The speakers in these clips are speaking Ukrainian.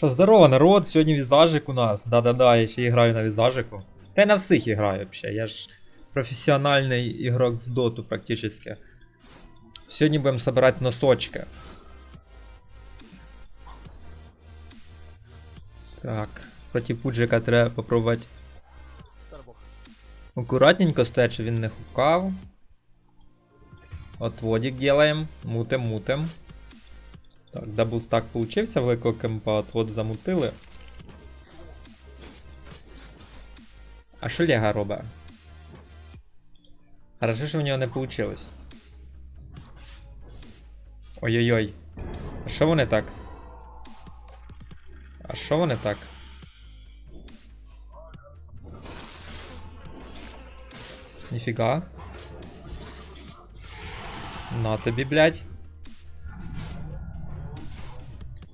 Що, здорово, народ, сьогодні візажик у нас. Да-да-да, я ще граю на візажику. Та я на всіх граю взагалі. Я ж професіональний ігрок в доту практично. Сьогодні будемо збирати носочки. Так, проти пуджика треба попробувати акуратненько стоять, щоб він не хукав. Отводик делаем. Мутим, мутим. Так, даблстак получився великого кемпа, отвод замутили. А що Лега робить? Хорошо, що в нього не вийшло. Ой-ой-ой. А що вони так? А що вони так? Ніфіга. На тобі, блядь.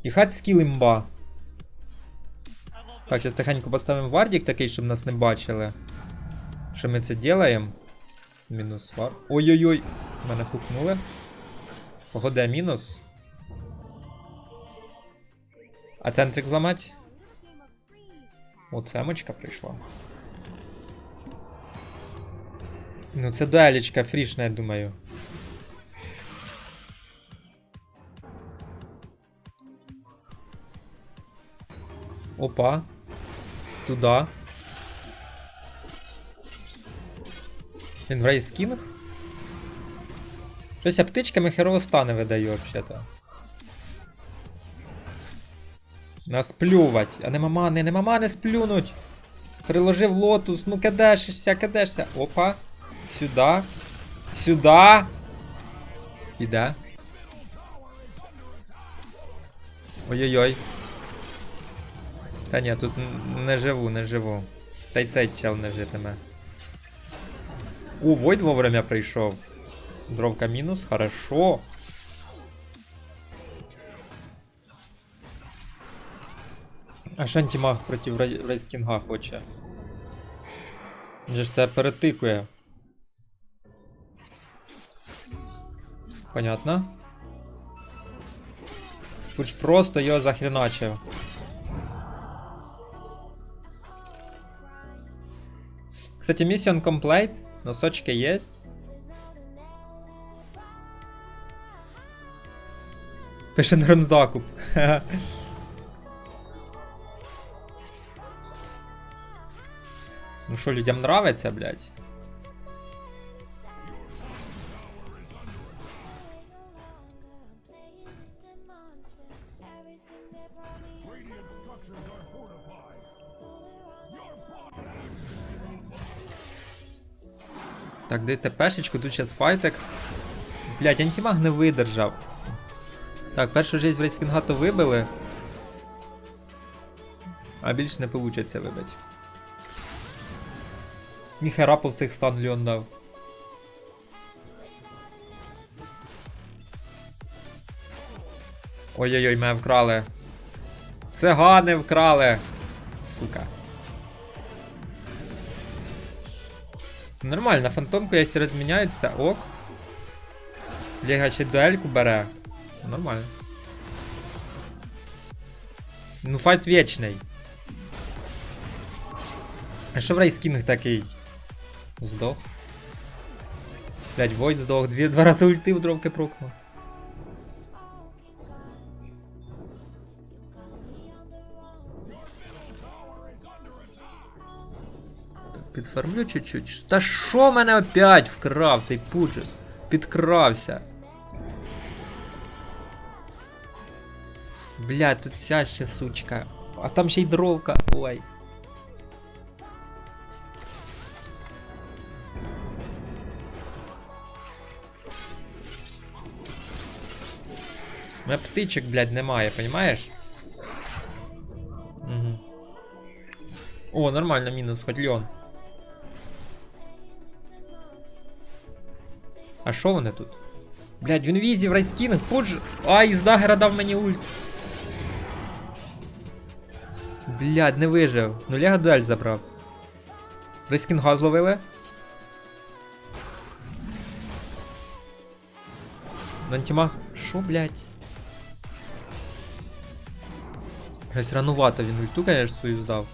І хат скіл імба. Так, зараз тихенько поставимо вардік такий, щоб нас не бачили. Що ми це делаємо? Мінус вар. Ой-ой-ой! Мене хукнули. Погода мінус. А центрик зламать? О, цемочка прийшла. Ну, це дуелечка фрішна, я думаю. Опа. Туда. Він в Рейс Кінг? Щось я птичками херово стане видаю, взагалі-то. Нас плювать. А нема мани, нема мани сплюнуть. Приложив лотус, ну кадешишся, кадешся. Опа. Сюда. Сюда. Іде. Ой-ой-ой. Та ні, тут не живу, не живу. Та й цей чел не житиме. О, Войд вовремя прийшов. Дровка мінус, хорошо. А Шантімаг проти Рей- Рейскінга хоче. Він же ж тебе перетикує. Понятно? Пуч просто його захреначив. Кстати, mission complete. Носочки есть. Пише на ремзакуп. Ну що, людям нравиться, блядь? Так, де ТПшечку, тут зараз файтик. Блять, антимаг не видержав. Так, першу жесть в Рейскінгату вибили. А більше не вийде вибити. Ніхера по всіх Леон дав. Ой-ой-ой, мене вкрали. Цигани вкрали. Сука. Нормально, фантомку, якщо розміняються, ок. Ліга ще дуельку бере. Нормально. Ну, файт вічний. А що в Рейскінг такий? Здох. Блять, Войд здох, дві, два рази ульти в дровки прокнув. Підфармлю чуть-чуть. Та що мене опять вкрав цей пуджик? Підкрався. Блядь, тут ця ще сучка. А там ще й дровка. Ой. У мене птичок, блядь, немає, понимаєш? Угу. О, нормально, мінус, хоч Леон. А що вони тут? Блядь, він візі в райскінг, пудж. Ай, з дагера дав мені ульт. Блядь, не вижив. Ну Лего дуель забрав. Рейскінга зловили. Нантімах. Шо, блядь? Щось ранувато він ульту, конечно, свою здав.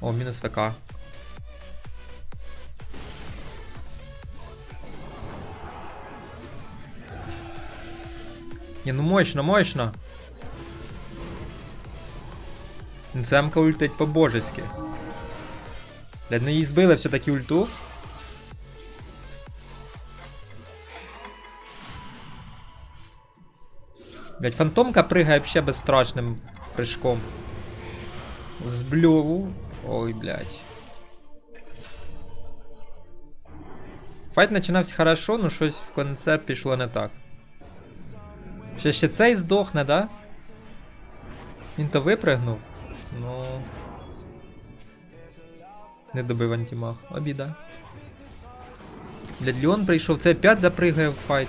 О, мінус ВК. Ні, ну мощно, мощно. Ну це ультить по-божески. Блядь, ну її збили все-таки ульту. Блядь, фантомка пригає вообще безстрашним прыжком. Взбльову. Ой, блядь. Файт починався хорошо, ну щось в конце пішло не так. Ще ще цей здохне, да? Він то випригнув. Ну. Не добив антимаг. Обіда. Блядь, Леон прийшов, це опять запригає в файт.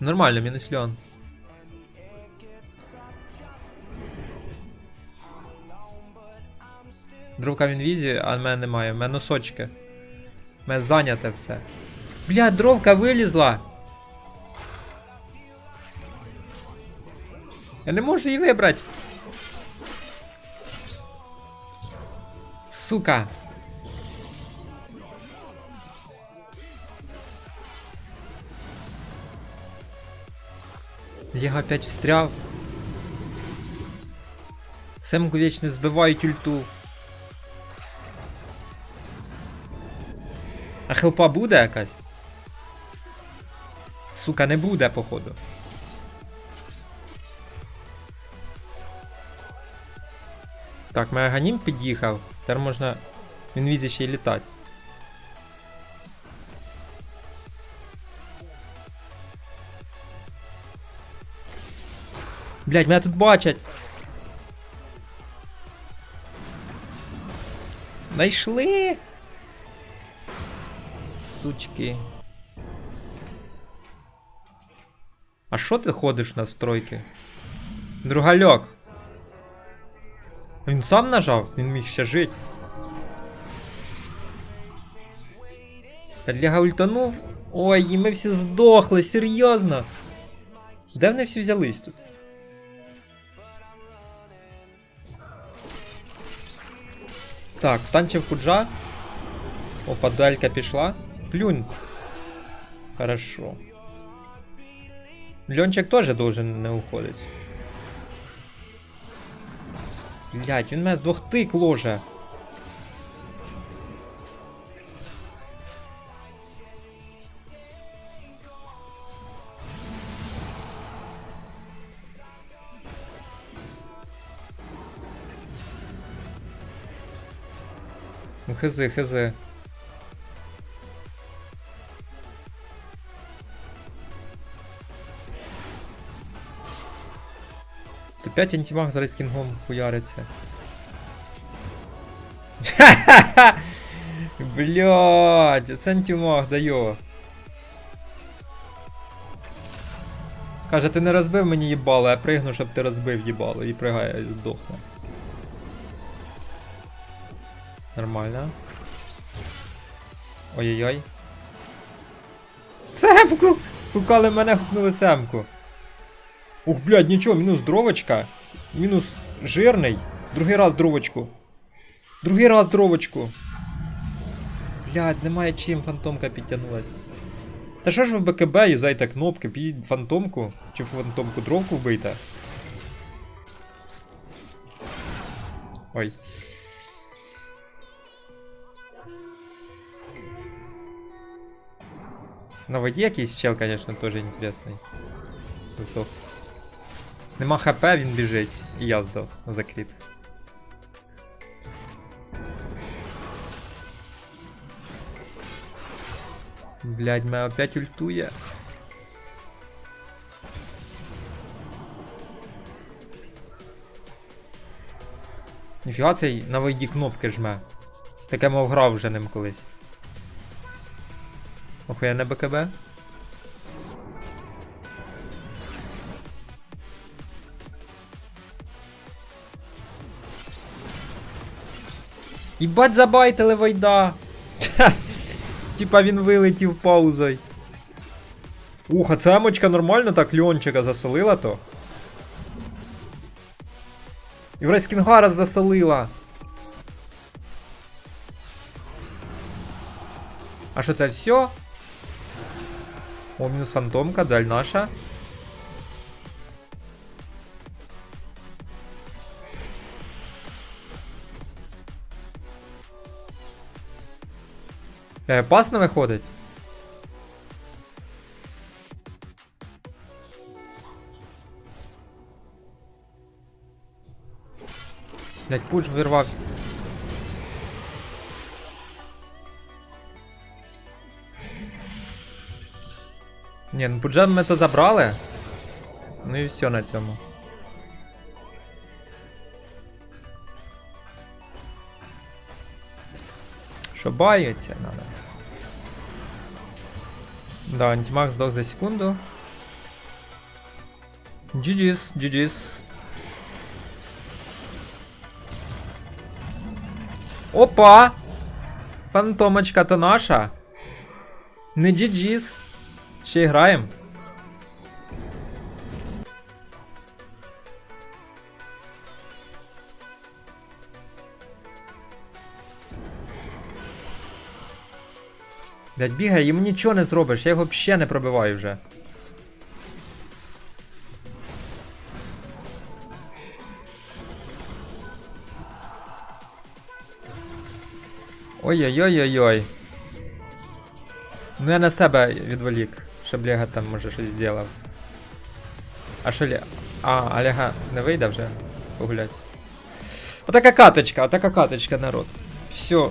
Нормально, мінус Леон. Дровка в інвізі, а в мене немає. В мене носочки. В мене зайняте все. Бля, дровка вилізла. Я не можу її вибрати. Сука. Ліга опять встряв. Семку вічно збивають ульту. А хелпа буде якась? Сука, не буде, походу. Так, Меганім під'їхав. Тепер можна в інвізі ще й літати. Блять, мене тут бачать. Найшли. Сучки. А що ти ходиш на стройки? Другальок. Він сам нажав, він міг ще жити. Ляга ультанув. Ой, і ми всі здохли, серйозно. Де вони всі взялись тут? Так, танчив куджа. Опа, дуелька пішла. Плюнь. Хорошо. Льончик тоже должен не уходить. Блять, він мене з двох тик ложе. Хизи, хз, Ти 5 антимаг зараз кінгом хуяриться. Блять, це антимаг дає. Каже, ти не розбив мені їбало, я пригну, щоб ти розбив їбало. І пригає, здохне. Нормально. Ой-ой-ой. Семку! Гукали мене, гукнули семку. Ух, блядь, нічого, мінус дровочка. Мінус жирний. Другий раз дровочку. Другий раз дровочку. Блядь, немає чим фантомка підтягнулась. Та що ж ви в БКБ юзайте кнопки, підіть фантомку, чи фантомку дровку вбийте. Ой. На воді якийсь чел, конечно, тоже интересный. Здох. Нема хп, він біжить. І я здох за кріп. Блядь, мене опять ультує. Ніфіга цей на вийді кнопки жме. Таке мов грав вже ним колись. Охуєнне БКБ? Їбать забайтили Вайда! Типа він вилетів паузою. Ух, а ця мочка нормально так Льончика засолила то. І враз Кінгара засолила. А що це все? О, мінус фантомка, даль наша. Е, пас не виходить. Блять, пуч вирвався. Ні, ну пуджа ми то забрали. Ну і все на цьому. Що баються надо. Да, антимаг здох за секунду. GG's, GG's. Опа! Фантомочка то наша. Не GG's. Ще й граємо. Блять, бігає, йому нічого не зробиш, я його взагалі не пробиваю вже. Ой-ой-ой-ой-ой. Ну я на себе відволік, щоб Лего там може щось зробив. А що Ле... А, Олега не вийде вже погулять. Отака каточка, отака каточка, народ. Все,